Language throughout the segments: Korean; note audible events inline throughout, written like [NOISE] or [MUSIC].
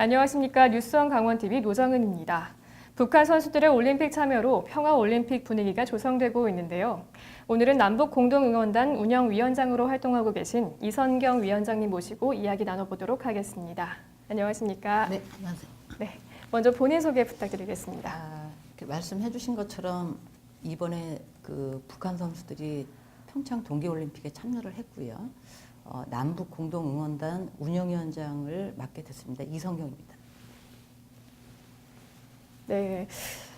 안녕하십니까 뉴스원 강원TV 노정은입니다. 북한 선수들의 올림픽 참여로 평화 올림픽 분위기가 조성되고 있는데요. 오늘은 남북 공동응원단 운영위원장으로 활동하고 계신 이선경 위원장님 모시고 이야기 나눠보도록 하겠습니다. 안녕하십니까? 네, 안녕하세요. 네, 먼저 본인 소개 부탁드리겠습니다. 아, 말씀해주신 것처럼 이번에 그 북한 선수들이 평창 동계올림픽에 참여를 했고요. 어, 남북 공동 응원단 운영위원장을 맡게 됐습니다. 이성경입니다. 네.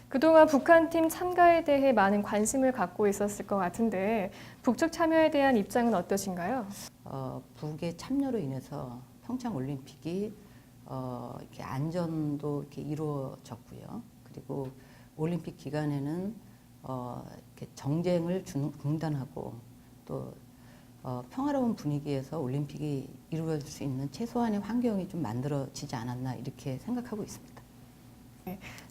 그동안 북한 팀 참가에 대해 많은 관심을 갖고 있었을 것 같은데 북측 참여에 대한 입장은 어떠신가요? 어, 북의 참여로 인해서 평창 올림픽이 어, 이렇게 안전도 이렇게 이루어졌고요. 그리고 올림픽 기간에는 어, 이렇게 정쟁을 중, 중단하고 또 어, 평화로운 분위기에서 올림픽이 이루어질 수 있는 최소한의 환경이 좀 만들어지지 않았나 이렇게 생각하고 있습니다.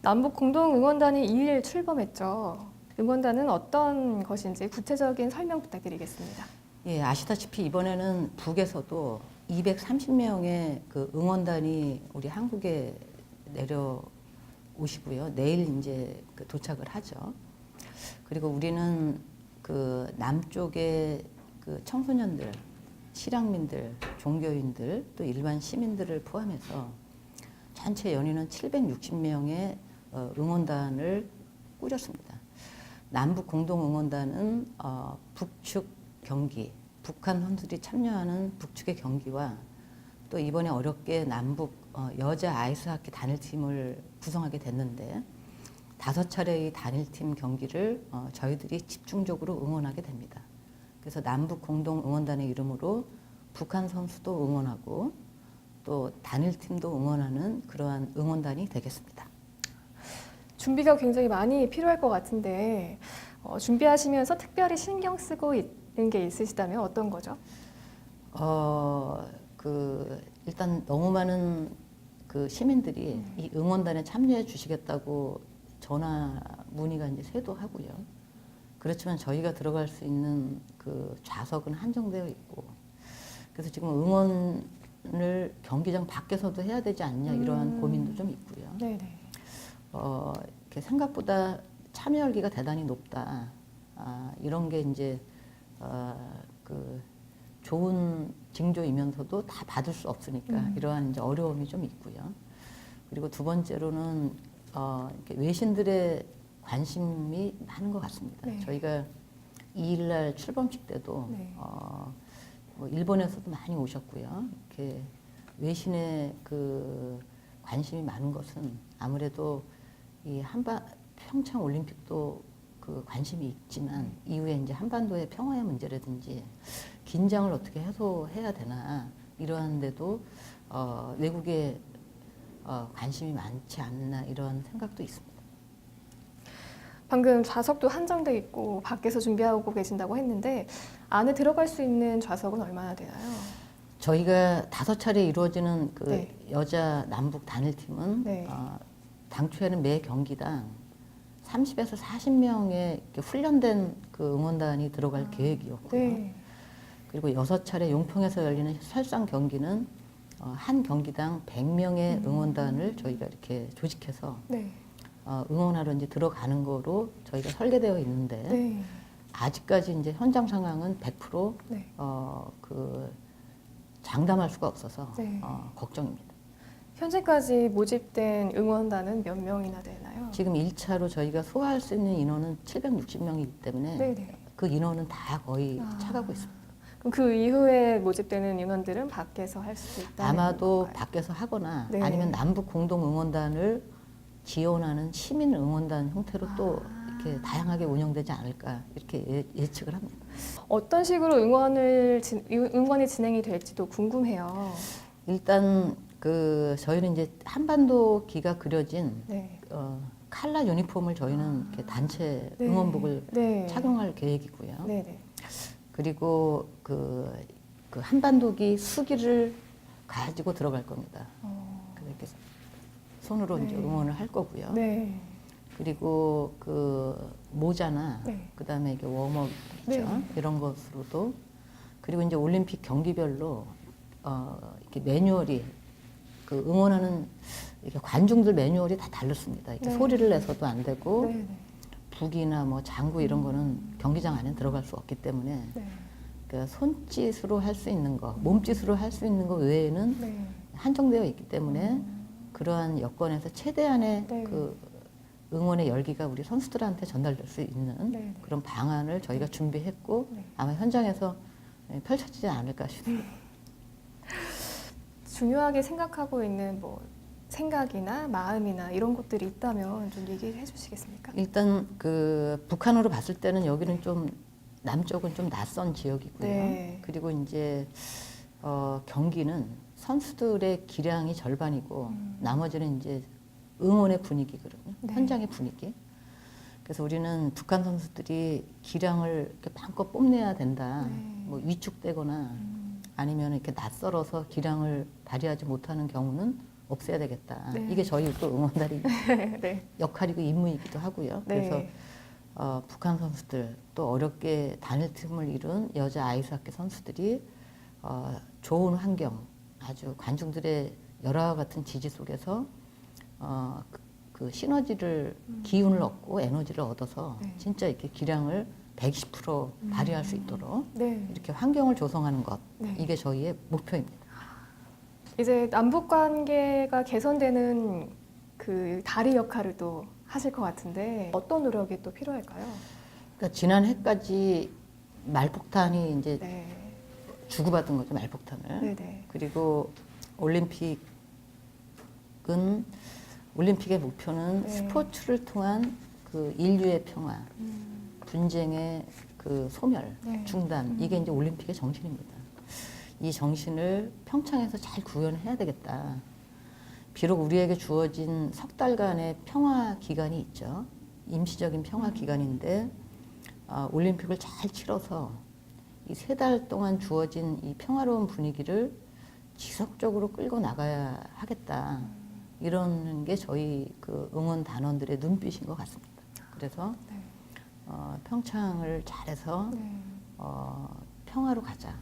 남북 공동 응원단이 2일 출범했죠. 응원단은 어떤 것인지 구체적인 설명 부탁드리겠습니다. 예, 아시다시피 이번에는 북에서도 230명의 그 응원단이 우리 한국에 내려오시고요. 내일 이제 그 도착을 하죠. 그리고 우리는 그 남쪽의 그 청소년들, 실향민들, 종교인들, 또 일반 시민들을 포함해서 전체 연인은 760명의 어, 응원단을 꾸렸습니다. 남북 공동 응원단은 어, 북측 경기, 북한 선수들이 참여하는 북측의 경기와 또 이번에 어렵게 남북 어, 여자 아이스하키 단일팀을 구성하게 됐는데 다섯 차례의 단일팀 경기를 어, 저희들이 집중적으로 응원하게 됩니다. 그래서 남북 공동 응원단의 이름으로 북한 선수도 응원하고 또 단일팀도 응원하는 그러한 응원단이 되겠습니다. 준비가 굉장히 많이 필요할 것 같은데 어, 준비하시면서 특별히 신경 쓰고 있는 게 있으시다면 어떤 거죠? 어, 그 일단 너무 많은 그 시민들이 이 응원단에 참여해 주시겠다고 전화 문의가 이제 쇄도하고요. 그렇지만 저희가 들어갈 수 있는 그 좌석은 한정되어 있고 그래서 지금 응원을 경기장 밖에서도 해야 되지 않냐 이러한 음. 고민도 좀 있고요. 네네. 어, 이렇게 생각보다 참여 열기가 대단히 높다. 아, 이런 게 이제 어, 그 좋은 징조이면서도 다 받을 수 없으니까 음. 이러한 이제 어려움이 좀 있고요. 그리고 두 번째로는 어, 이렇게 외신들의 관심이 많은 것 같습니다. 네. 저희가 2일날 출범식 때도 네. 어, 뭐 일본에서도 많이 오셨고요. 이렇게 외신의 그 관심이 많은 것은 아무래도 이 한반 평창 올림픽도 그 관심이 있지만 이후에 이제 한반도의 평화의 문제라든지 긴장을 어떻게 해소해야 되나 이러한데도 어, 외국에 어, 관심이 많지 않나 이런 생각도 있습니다. 방금 좌석도 한정돼 있고 밖에서 준비하고 계신다고 했는데 안에 들어갈 수 있는 좌석은 얼마나 되나요? 저희가 다섯 차례 이루어지는 그 네. 여자 남북 단일팀은 네. 어, 당초에는 매 경기당 30에서 40명의 훈련된 그 응원단이 들어갈 계획이었고요. 네. 그리고 여섯 차례 용평에서 열리는 설상 경기는 어, 한 경기당 100명의 응원단을 저희가 이렇게 조직해서 네. 어, 응원하러 이제 들어가는 거로 저희가 설계되어 있는데 네. 아직까지 이제 현장 상황은 100% 네. 어, 그 장담할 수가 없어서 네. 어, 걱정입니다. 현재까지 모집된 응원단은 몇 명이나 되나요? 지금 1차로 저희가 소화할 수 있는 인원은 760명이기 때문에 네네. 그 인원은 다 거의 아. 차가고 있습니다. 그럼 그 이후에 모집되는 인원들은 밖에서 할 수 있다. 아마도 밖에서 하거나 네. 아니면 남북 공동 응원단을 지원하는 시민 응원단 형태로 또 아. 이렇게 다양하게 운영되지 않을까 이렇게 예- 예측을 합니다. 어떤 식으로 응원을 진- 응원이 진행이 될지도 궁금해요. 일단 그 저희는 이제 한반도 기가 그려진 네. 어, 칼라 유니폼을 저희는 이렇게 단체 네. 응원복을 네. 착용할 계획이고요. 네 네. 그리고 그, 그 한반도기 수기를 가지고 들어갈 겁니다. 어, 손으로 이제 네. 응원을 할 거고요. 네. 그리고 그 모자나 네. 그다음에 이게 웜업 있죠. 네. 이런 것으로도 그리고 이제 올림픽 경기별로 어 이렇게 매뉴얼이 그 응원하는 이렇게 관중들 매뉴얼이 다 다릅니다. 이렇게 네. 소리를 내서도 안 되고 네, 네. 북이나 뭐 장구 이런 거는 경기장 안에 들어갈 수 없기 때문에 네. 그 손짓으로 할 수 있는 거, 몸짓으로 할 수 있는 거 외에는 네. 한정되어 있기 때문에 그러한 여건에서 최대한의 네. 그 응원의 열기가 우리 선수들한테 전달될 수 있는 네, 네. 그런 방안을 저희가 준비했고 네. 아마 현장에서 예, 펼쳐지지 않을까 싶습니다. [LAUGHS] 중요하게 생각하고 있는 뭐 생각이나 마음이나 이런 것들이 있다면 좀 얘기해 주시겠습니까? 일단 그 북한으로 봤을 때는 여기는 좀 남쪽은 좀 낯선 지역이고요. 네. 그리고 이제 어, 경기는 선수들의 기량이 절반이고 음. 나머지는 이제 응원의 분위기거든요. 네. 현장의 분위기. 그래서 우리는 북한 선수들이 기량을 이렇게 마음껏 뽐내야 된다. 네. 뭐 위축되거나 음. 아니면 이렇게 낯설어서 기량을 발휘하지 못하는 경우는 없애야 되겠다. 네. 이게 저희 또 응원단의 [LAUGHS] 네. 역할이고 임무이기도 하고요. 그래서 네. 어, 북한 선수들 또 어렵게 단일 팀을 이룬 여자 아이스하키 선수들이 어, 좋은 환경, 아주 관중들의 열화와 같은 지지 속에서 어, 그, 그 시너지를 기운을 얻고 에너지를 얻어서 네. 진짜 이렇게 기량을 120% 발휘할 수 있도록 네. 이렇게 환경을 조성하는 것 네. 이게 저희의 목표입니다. 이제 남북 관계가 개선되는 그 다리 역할을 또 하실 것 같은데 어떤 노력이 또 필요할까요? 그러니까 지난 해까지 말폭탄이 이제 네. 주고받은 거죠 말폭탄을. 네, 네. 그리고 올림픽은 올림픽의 목표는 네. 스포츠를 통한 그 인류의 평화, 음. 분쟁의 그 소멸, 네. 중단 이게 이제 올림픽의 정신입니다. 이 정신을 평창에서 잘 구현해야 되겠다. 비록 우리에게 주어진 석 달간의 평화 기간이 있죠. 임시적인 평화 기간인데 어, 올림픽을 잘 치러서 이 세 달 동안 주어진 이 평화로운 분위기를 지속적으로 끌고 나가야 하겠다. 이런 게 저희 그 응원 단원들의 눈빛인 것 같습니다. 그래서 네. 어, 평창을 잘해서 네. 어, 평화로 가자.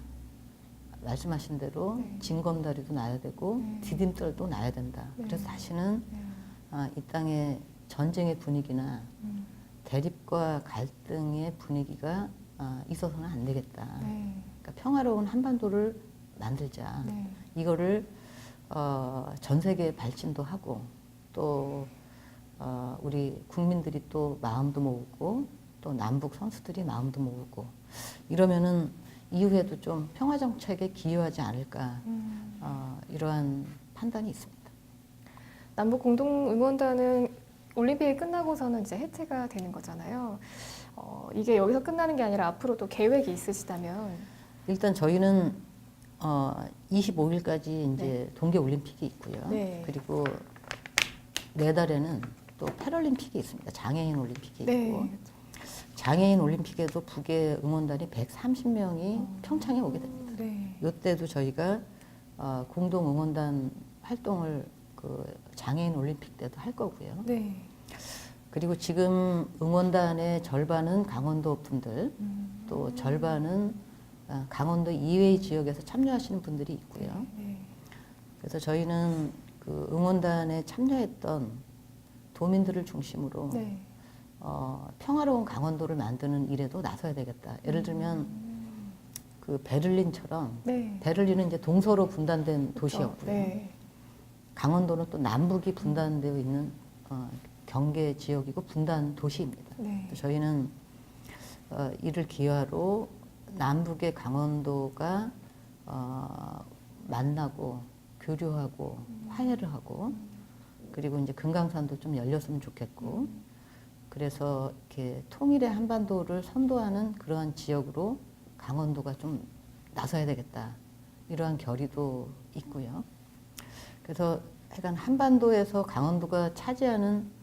말씀하신 대로 네. 징검다리도 놔야 되고 네. 디딤돌도 놔야 된다. 네. 그래서 다시는 네. 아, 이 땅에 전쟁의 분위기나 음. 대립과 갈등의 분위기가 아, 있어서는 안 되겠다. 네. 그러니까 평화로운 한반도를 만들자. 네. 이거를 어, 전 세계에 발진도 하고 또 어, 우리 국민들이 또 마음도 모으고 또 남북 선수들이 마음도 모으고 이러면은 이후에도 좀 평화 정책에 기여하지 않을까 음. 어, 이러한 판단이 있습니다. 남북 공동 응원단은 올림픽이 끝나고서는 이제 해체가 되는 거잖아요. 어, 이게 여기서 끝나는 게 아니라 앞으로 또 계획이 있으시다면 일단 저희는 어, 25일까지 이제 동계 올림픽이 있고요. 네. 그리고 내달에는 또 패럴림픽이 있습니다. 장애인 올림픽이 있고 네. 장애인 올림픽에도 북의 응원단이 130명이 어. 평창에 오게 됩니다. 네. 이때도 저희가 어, 공동 응원단 활동을 그 장애인 올림픽 때도 할 거고요. 네. 그리고 지금 응원단의 절반은 강원도 분들, 음. 또 절반은 어, 강원도 이외의 지역에서 참여하시는 분들이 있고요. 네. 그래서 저희는 그 응원단에 참여했던 도민들을 중심으로 네. 어, 평화로운 강원도를 만드는 일에도 나서야 되겠다. 예를 들면 음. 그 베를린처럼 네. 베를린은 이제 동서로 분단된 그렇죠. 도시였고요. 네. 강원도는 또 남북이 분단되어 있는 어, 경계 지역이고 분단 도시입니다. 네. 저희는 어, 이를 기화로 남북의 강원도가 어, 만나고 교류하고 화해를 하고 그리고 이제 금강산도 좀 열렸으면 좋겠고 그래서 이렇게 통일의 한반도를 선도하는 그러한 지역으로 강원도가 좀 나서야 되겠다 이러한 결의도 있고요. 그래서 하여간 한반도에서 강원도가 차지하는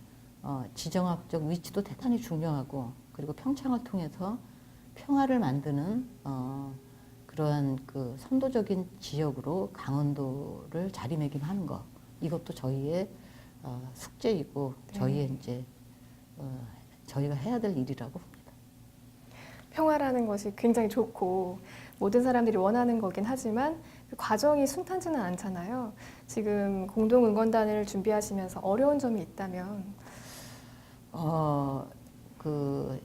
어, 지정학적 위치도 대단히 중요하고 그리고 평창을 통해서 평화를 만드는 어, 그러한 그 선도적인 지역으로 강원도를 자리매김하는 것 이것도 저희의 어, 숙제이고 네. 저희의 이제 어, 저희가 해야 될 일이라고 봅니다. 평화라는 것이 굉장히 좋고 모든 사람들이 원하는 거긴 하지만 그 과정이 순탄치는 않잖아요. 지금 공동 응원단을 준비하시면서 어려운 점이 있다면 어, 그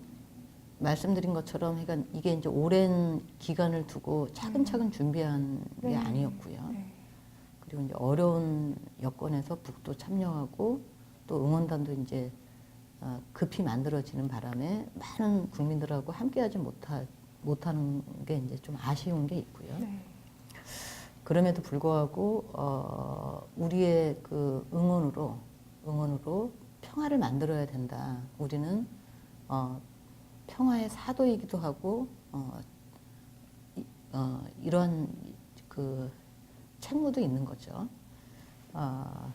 말씀드린 것처럼 그러니까 이게 이제 오랜 기간을 두고 차근차근 준비한 게 네. 아니었고요. 네. 그리고 이제 어려운 여건에서 북도 참여하고 또 응원단도 이제 어, 급히 만들어지는 바람에 많은 국민들하고 함께하지 못하, 못하는 게 이제 좀 아쉬운 게 있고요. 네. 그럼에도 불구하고 어, 우리의 그 응원으로 응원으로 평화를 만들어야 된다. 우리는 어, 평화의 사도이기도 하고 어, 이, 어, 이런 그 책무도 있는 거죠. 어,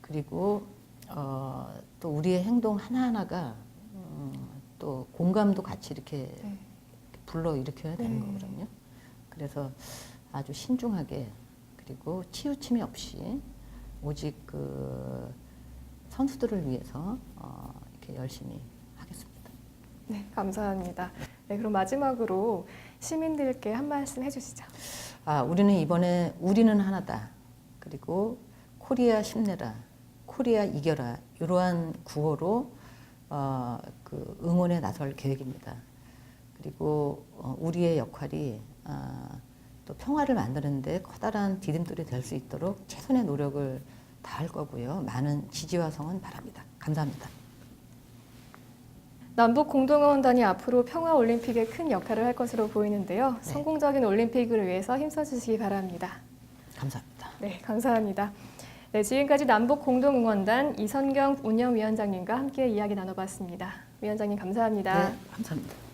그리고 어, 또 우리의 행동 하나 하나가 음, 또 공감도 같이 이렇게 네. 불러 일으켜야 되는 네. 거거든요. 그래서 아주 신중하게 그리고 치우침이 없이 오직 그 선수들을 위해서 어, 이렇게 열심히 하겠습니다. 네, 감사합니다. 네, 그럼 마지막으로 시민들께 한 말씀 해주시죠. 아, 우리는 이번에 우리는 하나다. 그리고 코리아 힘내라. 코리아 이겨라. 이러한 구호로 어, 그 응원에 나설 계획입니다. 그리고 어, 우리의 역할이 아, 또 평화를 만드는데 커다란 디딤돌이 될 수 있도록 최선의 노력을 다 할 거고요. 많은 지지와 성원 바랍니다. 감사합니다. 남북 공동응원단이 앞으로 평화 올림픽에 큰 역할을 할 것으로 보이는데요. 네. 성공적인 올림픽을 위해서 힘써주시기 바랍니다. 감사합니다. 네, 감사합니다. 네, 지금까지 남북 공동응원단 이선경 운영위원장님과 함께 이야기 나눠봤습니다. 위원장님 감사합니다. 네, 감사합니다.